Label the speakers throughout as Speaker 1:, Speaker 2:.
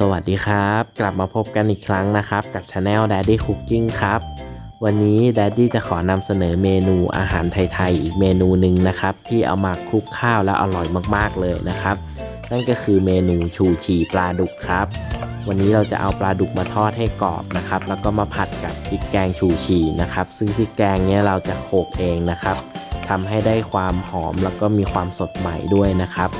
Speaker 1: สวัสดีครับ กลับมาพบกันอีกครั้งนะครับ กับช anel Daddy Cooking ครับ วันนี้ Daddy จะขอนำเสนอเมนูอาหารไทยๆ อีกเมนูหนึ่งนะครับ ที่เอามาคลุกข้าวแล้วอร่อยมากๆเลยนะครับ นั่นก็คือเมนูชูชีปลาดุกครับ วันนี้เราจะเอาปลาดุกมาทอดให้กรอบนะครับ แล้วก็มาผัดกับพริกแกงชูชีนะครับ ซึ่งพริกแกงเนี้ยเราจะโขกเองนะครับทำให้ได้ความหอมแล้วก็มีความสดใหม่ด้วยนะครับ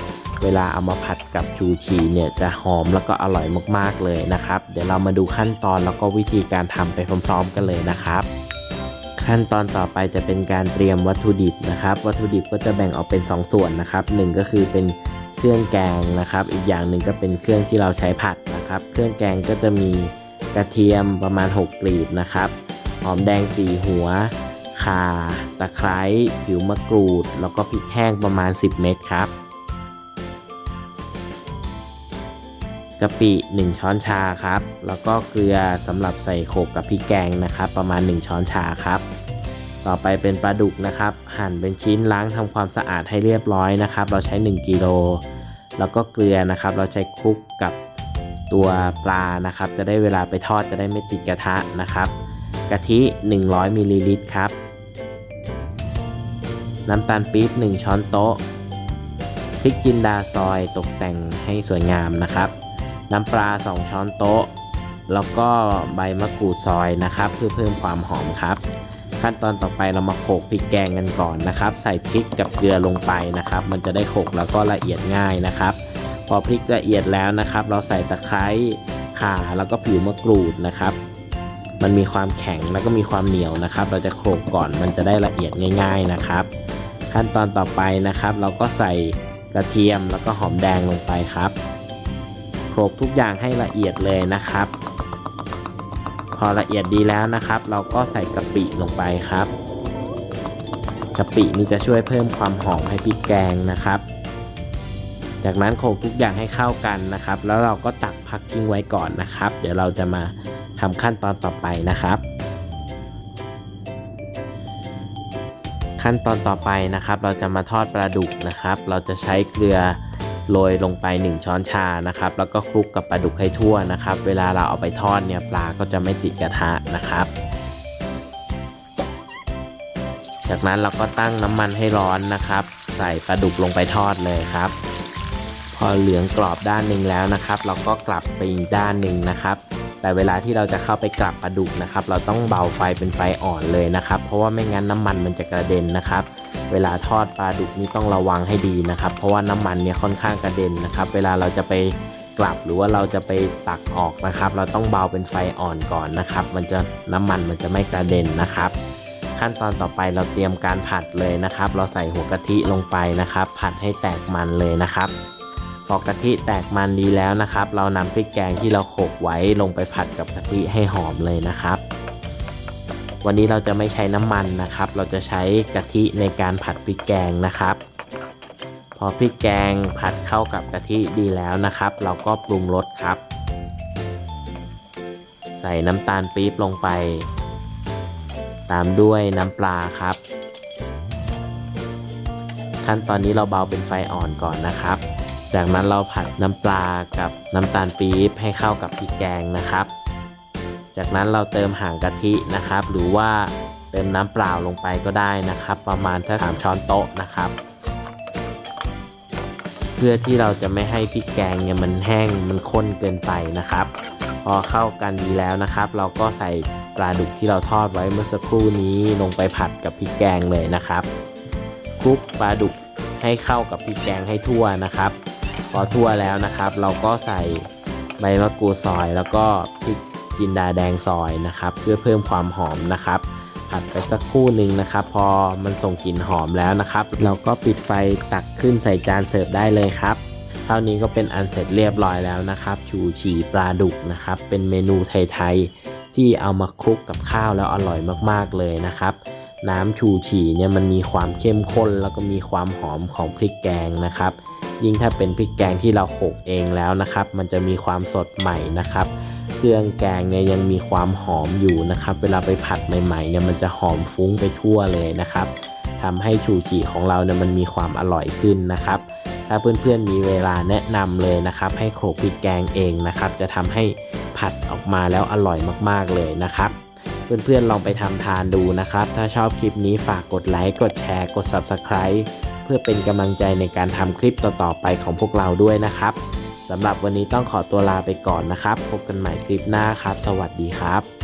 Speaker 1: เวลาเอามาผัดกับชูชีเนี่ยจะหอมแล้วก็อร่อยมากๆเลยนะครับ เดี๋ยวเรามาดูขั้นตอนแล้วก็วิธีการทำไปพร้อม ๆ กันเลยนะครับขั้นตอนต่อไปจะเป็นการเตรียมวัตถุดิบนะครับ วัตถุดิบก็จะแบ่งออกเป็น 2 ส่วนนะครับหนึ่งก็คือเป็นเครื่องแกงนะครับ อีกอย่างหนึ่งก็เป็นเครื่องที่เราใช้ผัดนะครับ เครื่องแกงก็จะมีกระเทียมประมาณ 6 กลีบนะครับ หอมแดง4หัวข่าตะไคร้ผิวมะกรูด แล้วก็พริกแห้งประมาณ 10 เม็ดครับะปิ 1 ช้อนชาครับ แล้วก็เกลือสำหรับใส่โขกกับพริกแกงนะครับ ประมาณ 1 ช้อนชาครับ ต่อไปเป็นปลาดุกนะครับ หั่นเป็นชิ้นล้างทำความสะอาดให้เรียบร้อยนะครับ เราใช้ 1กิโลแล้วก็เกลือนะครับ เราใช้คลุกกับตัวปลานะครับ จะได้เวลาไปทอดจะได้ไม่ติดกระทะนะครับ กะทิ 100มิลลิลิตรครับ น้ำตาลปี๊บ1ช้อนโต๊ะพริกจินดาซอยตกแต่งให้สวยงามนะครับ น้ำปลา 2 ช้อนโต๊ะ แล้วก็ใบมะกรูดซอยนะครับ เพื่อเพิ่มความหอมครับ ขั้นตอนต่อไปเรามาโขลกพริกแกงกันก่อนนะครับ ใส่พริกกับเกลือลงไปนะครับ มันจะได้โขลกแล้วก็ละเอียดง่ายนะครับ พอพริกละเอียดแล้วนะครับ เราใส่ตะไคร้ข่าแล้วก็ผิวมะกรูดนะครับ มันมีความแข็งแล้วก็มีความเหนียวนะครับ เราจะโขลกก่อนมันจะได้ละเอียดง่าย ๆนะครับ ขั้นตอนต่อไปนะครับ เราก็ใส่กระเทียมแล้วก็หอมแดงลงไปครับ โขลกทุกอย่างให้ละเอียดเลยนะครับ พอละเอียดดีแล้วนะครับ เราก็ใส่กะปิลงไปครับกะปินี่จะช่วยเพิ่มความหอมให้พริกแกงนะครับ จากนั้นโขลกทุกอย่างให้เข้ากันนะครับ แล้วเราก็ตักพักทิ้งไว้ก่อนนะครับ เดี๋ยวเราจะมาทำขั้นตอนต่อไปนะครับ ขั้นตอนต่อไปนะครับ เราจะมาทอดปลาดุกนะครับ เราจะใช้เกลือ โรยลงไป 1 ช้อนชานะครับ แล้วก็คลุกกับปลาดุกให้ทั่วนะครับ เวลาเราเอาไปทอดเนี่ยปลาก็จะไม่ติดกระทะนะครับ จากนั้นเราก็ตั้งน้ำมันให้ร้อนนะครับ ใส่ปลาดุกลงไปทอดเลยครับ พอเหลืองกรอบด้านหนึ่งแล้วนะครับ เราก็กลับไปอีกด้านหนึ่งนะครับ แต่เวลาที่เราจะเข้าไปกลับปลาดุกนะครับ เราต้องเบาไฟเป็นไฟอ่อนเลยนะครับ เพราะว่าไม่งั้นน้ำมันมันจะกระเด็นนะครับ เวลาทอดปลาดุกนี่ต้องระวังให้ดีนะครับ เพราะว่าน้ำมันเนี่ยค่อนข้างกระเด็นนะครับ เวลาเราจะไปกลับหรือว่าเราจะไปตักออกนะครับ เราต้องเบาเป็นไฟอ่อนก่อนนะครับ มันจะน้ำมันมันจะไม่กระเด็นนะครับ ขั้นตอนต่อไปเราเตรียมการผัดเลยนะครับ เราใส่หัวกะทิลงไปนะครับ ผัดให้แตกมันเลยนะครับ พอกะทิแตกมันดีแล้วนะครับ เรานำพริกแกงที่เราโขกไว้ลงไปผัดกับกะทิให้หอมเลยนะครับ วันนี้เราจะไม่ใช้น้ำมันนะครับ เราจะใช้กะทิในการผัดพริกแกงนะครับ พอพริกแกงผัดเข้ากับกะทิดีแล้วนะครับ เราก็ปรุงรสครับ ใส่น้ำตาลปี๊บลงไป ตามด้วยน้ำปลาครับ ขั้นตอนนี้เราเบาเป็นไฟอ่อนก่อนนะครับ จากนั้นเราผัดน้ำปลากับน้ำตาลปี๊บให้เข้ากับพริกแกงนะครับ จากนั้นเราเติมหางกะทินะครับ หรือว่าเติมน้ำเปล่าลงไปก็ได้นะครับ ประมาณถ้าสามช้อนโต๊ะนะครับ เพื่อที่เราจะไม่ให้พริกแกงเนี่ยมันแห้งมันข้นเกินไปนะครับ พอเข้ากันดีแล้วนะครับ เราก็ใส่ปลาดุกที่เราทอดไว้เมื่อสักครู่นี้ลงไปผัดกับพริกแกงเลยนะครับคลุกปลาดุกให้เข้ากับพริกแกงให้ทั่วนะครับ อทั่วแล้วนะครับ เราก็ใส่ใบมะกรูดซอยแล้วก็พริกจินดาแดงซอยนะครับ เพื่อเพิ่มความหอมนะครับ ผัดไปสักครู่หนึ่งนะครับ พอมันส่งกลิ่นหอมแล้วนะครับ เราก็ปิดไฟตักขึ้นใส่จานเสิร์ฟได้เลยครับเท่านี้ก็เป็นอันเสร็จเรียบร้อยแล้วนะครับ ชูชีปลาดุกนะครับ เป็นเมนูไทยๆที่เอามาคลุกกับข้าวแล้วอร่อยมากๆเลยนะครับน้ำชูชีเนี่ยมันมีความเข้มข้น แล้วก็มีความหอมของพริกแกงนะครับ ยิ่งถ้าเป็นพริกแกงที่เราโขลกเองแล้วนะครับ มันจะมีความสดใหม่นะครับ เครื่องแกงเนี่ยยังมีความหอมอยู่นะครับ เวลาไปผัดใหม่ๆเนี่ยมันจะหอมฟุ้งไปทั่วเลยนะครับทำให้ชูชีของเราเนี่ยมันมีความอร่อยขึ้นนะครับ ถ้าเพื่อนๆมีเวลาแนะนำเลยนะครับ ให้โขลกพริกแกงเองนะครับ จะทำให้ผัดออกมาแล้วอร่อยมากๆเลยนะครับเพื่อนๆลองไปทำทานดูนะครับ ถ้าชอบคลิปนี้ฝากกดไลค์ กดแชร์ กด Subscribe เพื่อเป็นกำลังใจในการทำคลิปต่อๆไปของพวกเราด้วยนะครับสำหรับวันนี้ต้องขอตัวลาไปก่อนนะครับ พบกันใหม่คลิปหน้าครับ สวัสดีครับ